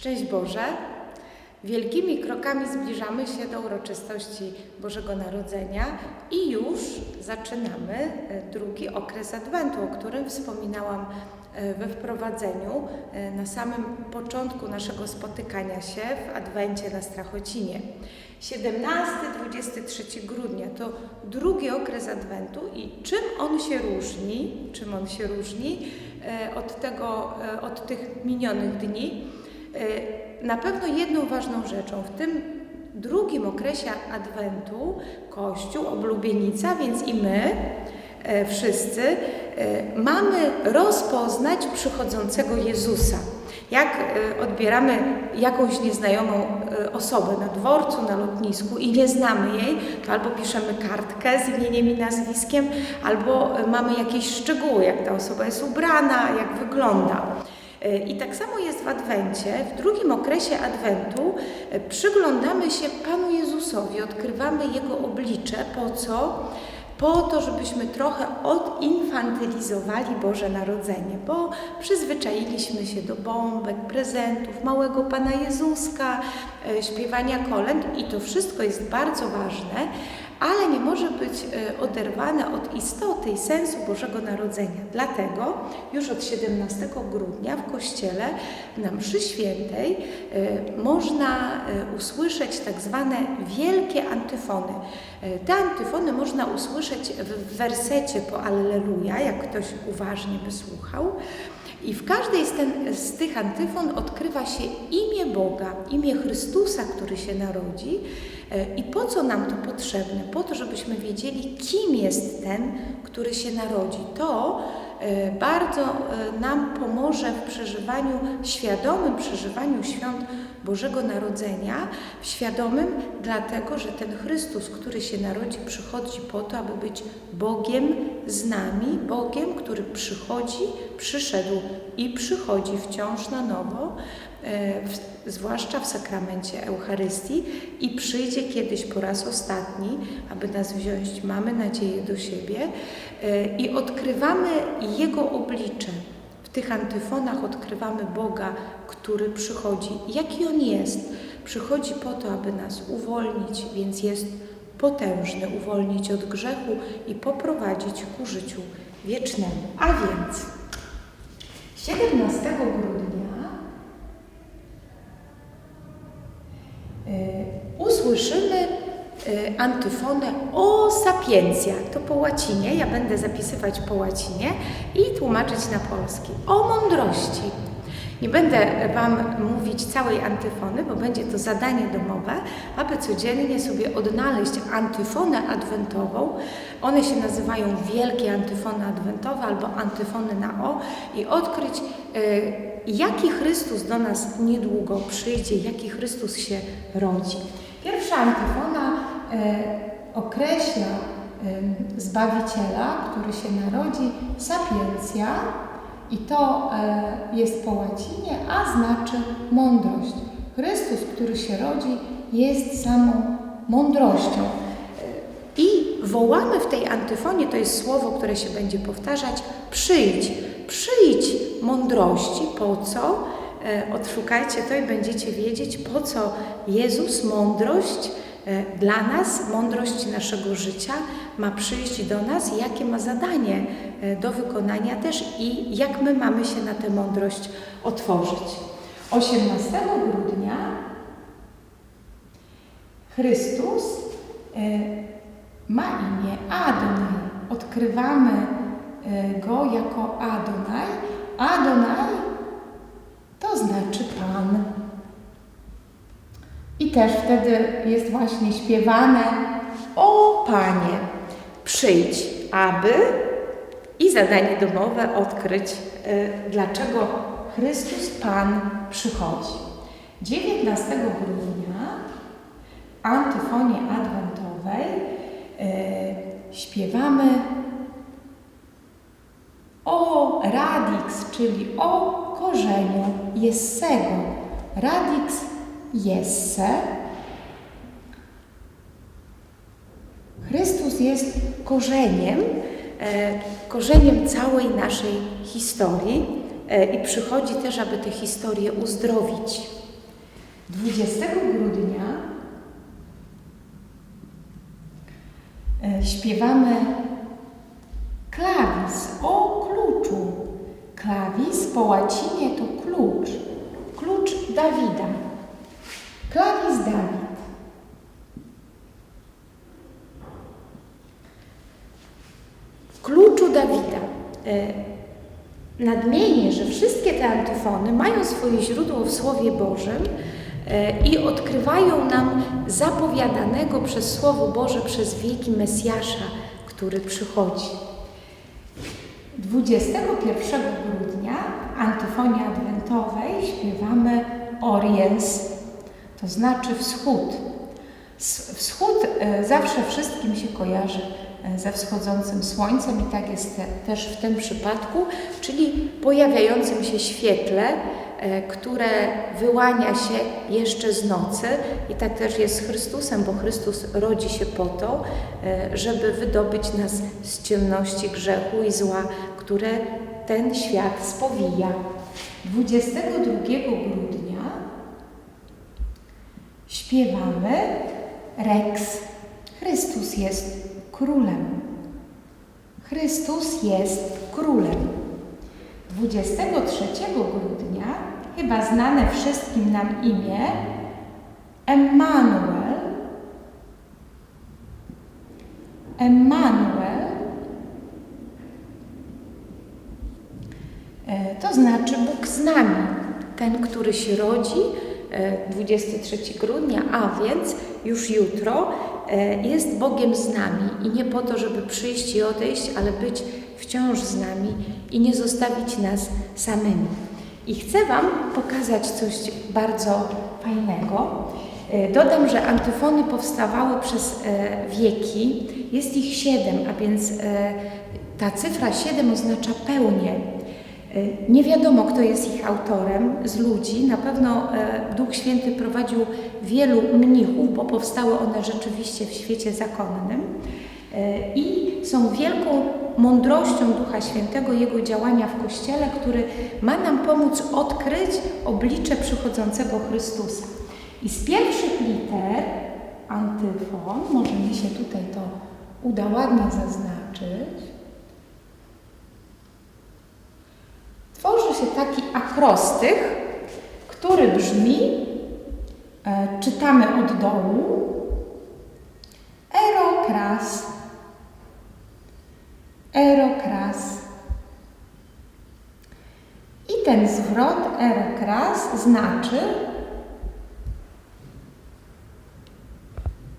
Szczęść Boże! Wielkimi krokami zbliżamy się do uroczystości Bożego Narodzenia i już zaczynamy e, drugi okres Adwentu, o którym wspominałam we wprowadzeniu e, na samym początku naszego spotykania się w Adwencie na Strachocinie. 17-23 grudnia to drugi okres Adwentu i czym on się różni, czym on się różni e, od, tego, e, od tych minionych dni? E, Na pewno jedną ważną rzeczą w tym drugim okresie Adwentu Kościół, oblubienica, więc i my e, wszyscy e, mamy rozpoznać przychodzącego Jezusa. Jak e, odbieramy jakąś nieznajomą e, osobę na dworcu, na lotnisku i nie znamy jej, to albo piszemy kartkę z imieniem i nazwiskiem, albo e, mamy jakieś szczegóły, jak ta osoba jest ubrana, jak wygląda. E, I tak samo jest w Adwencie. W drugim okresie Adwentu e, przyglądamy się Panu Jezusowi, odkrywamy Jego oblicze. Po co? Po to, żebyśmy trochę odinfantylizowali Boże Narodzenie, bo przyzwyczailiśmy się do bombek, prezentów, małego Pana Jezuska, e, śpiewania kolęd i to wszystko jest bardzo ważne, ale nie może być e, oderwane od istoty i sensu Bożego Narodzenia. Dlatego już od 17 grudnia w Kościele na mszy świętej e, można e, usłyszeć tak zwane wielkie antyfony. Te antyfony można usłyszeć w wersecie po Alleluja, jak ktoś uważnie wysłuchał. I w każdej z, ten, z tych antyfon odkrywa się imię Boga, imię Chrystusa, który się narodzi. E, I po co nam to potrzebne? Po to, żebyśmy wiedzieli, kim jest ten, który się narodzi. To e, bardzo e, nam pomoże w przeżywaniu, świadomym przeżywaniu świąt Bożego Narodzenia. W świadomym dlatego, że ten Chrystus, który się narodzi, przychodzi po to, aby być Bogiem z nami, Bogiem, który przychodzi, przyszedł i przychodzi wciąż na nowo, e, w, zwłaszcza w sakramencie Eucharystii i przyjdzie kiedyś po raz ostatni, aby nas wziąć, mamy nadzieję do siebie e, i odkrywamy Jego oblicze. Tych antyfonach odkrywamy Boga, który przychodzi. Jaki On jest? Przychodzi po to, aby nas uwolnić, więc jest potężny, uwolnić od grzechu i poprowadzić ku życiu wiecznemu. A więc 17 grudnia y, usłyszymy antyfonę o sapientia. To po łacinie, ja będę zapisywać po łacinie i tłumaczyć na polski. O mądrości. Nie będę Wam mówić całej antyfony, bo będzie to zadanie domowe, aby codziennie sobie odnaleźć antyfonę adwentową. One się nazywają wielkie antyfony adwentowe albo antyfony na O i odkryć, y, jaki Chrystus do nas niedługo przyjdzie, jaki Chrystus się rodzi. Pierwsza antyfona y, określa y, Zbawiciela, który się narodzi, sapientia, i to e, jest po łacinie, a znaczy mądrość. Chrystus, który się rodzi, jest samą mądrością. I wołamy w tej antyfonie, to jest słowo, które się będzie powtarzać, przyjdź, przyjdź mądrości. Po co? E, Odszukajcie to i będziecie wiedzieć, po co Jezus, mądrość e, dla nas, mądrość naszego życia ma przyjść do nas jakie ma zadanie e, do wykonania też i jak my mamy się na tę mądrość otworzyć. 18 grudnia Chrystus e, ma imię Adonai. Odkrywamy e, Go jako Adonai. Adonai to znaczy Pan. I też wtedy jest właśnie śpiewane O Panie, przyjdź, aby i zadanie domowe odkryć, e, dlaczego Chrystus Pan przychodzi. 19 grudnia w antyfonie adwentowej e, śpiewamy o radix, czyli o korzeniu jessego. Radix jesse. Chrystus jest korzeniem, e, korzeniem całej naszej historii e, i przychodzi też, aby tę historię uzdrowić. 20 grudnia e, śpiewamy klawis o kluczu. Klawis po łacinie to klucz. Klucz Dawida. Klawis Dawid. W kluczu Dawida. E, Nadmienię, że wszystkie te antyfony mają swoje źródło w Słowie Bożym e, i odkrywają nam zapowiadanego przez Słowo Boże przez wieki Mesjasza, który przychodzi. 21 grudnia w antyfonie adwentowej śpiewamy Oriens, to znaczy wschód. Wschód e, zawsze wszystkim się kojarzy e, ze wschodzącym słońcem i tak jest te, też w tym przypadku, czyli pojawiającym się świetle, e, które wyłania się jeszcze z nocy i tak też jest z Chrystusem, bo Chrystus rodzi się po to, żeby wydobyć nas z ciemności grzechu i zła, które ten świat spowija. 22 grudnia śpiewamy Rex. Chrystus jest królem. Chrystus jest królem. 23 grudnia, chyba znane wszystkim nam imię, Emmanuel. Emmanuel E, to znaczy Bóg z nami, ten, który się rodzi 23 grudnia, a więc już jutro e, jest Bogiem z nami i nie po to, żeby przyjść i odejść, ale być wciąż z nami i nie zostawić nas samymi. I chcę Wam pokazać coś bardzo fajnego. E, Dodam, że antyfony powstawały przez e, wieki. Jest ich siedem, a więc e, ta cyfra 7 oznacza pełnię. E, Nie wiadomo, kto jest ich autorem z ludzi. Na pewno e, Duch Święty prowadził wielu mnichów, bo powstały one rzeczywiście w świecie zakonnym. E, I są wielką mądrością Ducha Świętego, Jego działania w Kościele, który ma nam pomóc odkryć oblicze przychodzącego Chrystusa. I z pierwszych liter antyfon, może mi się tutaj to uda ładnie zaznaczyć, tworzy się taki akrostych, który brzmi, e, czytamy od dołu, erokras, erokras. I ten zwrot erokras znaczy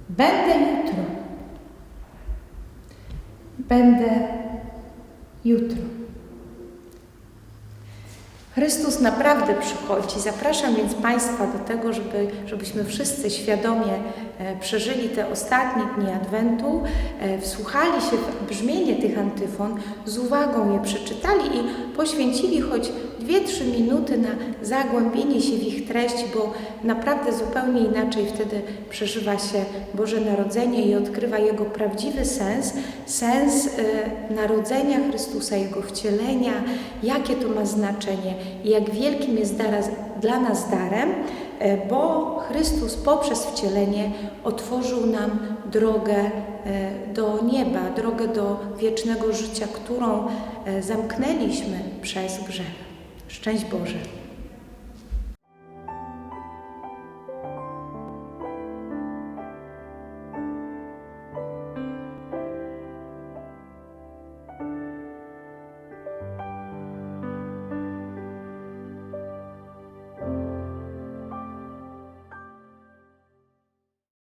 będę jutro. Będę jutro. Chrystus naprawdę przychodzi. Zapraszam więc Państwa do tego, żeby, żebyśmy wszyscy świadomie przeżyli te ostatnie dni Adwentu, e, wsłuchali się w brzmienie tych antyfon, z uwagą je przeczytali i poświęcili choć 2-3 minuty na zagłębienie się w ich treść, bo naprawdę zupełnie inaczej wtedy przeżywa się Boże Narodzenie i odkrywa Jego prawdziwy sens, sens e, narodzenia Chrystusa, Jego wcielenia, jakie to ma znaczenie i jak wielkim jest dara, dla nas darem, e, bo Chrystus poprzez wcielenie otworzył nam drogę e, do nieba, drogę do wiecznego życia, którą e, zamknęliśmy przez grzech. Szczęść Boże.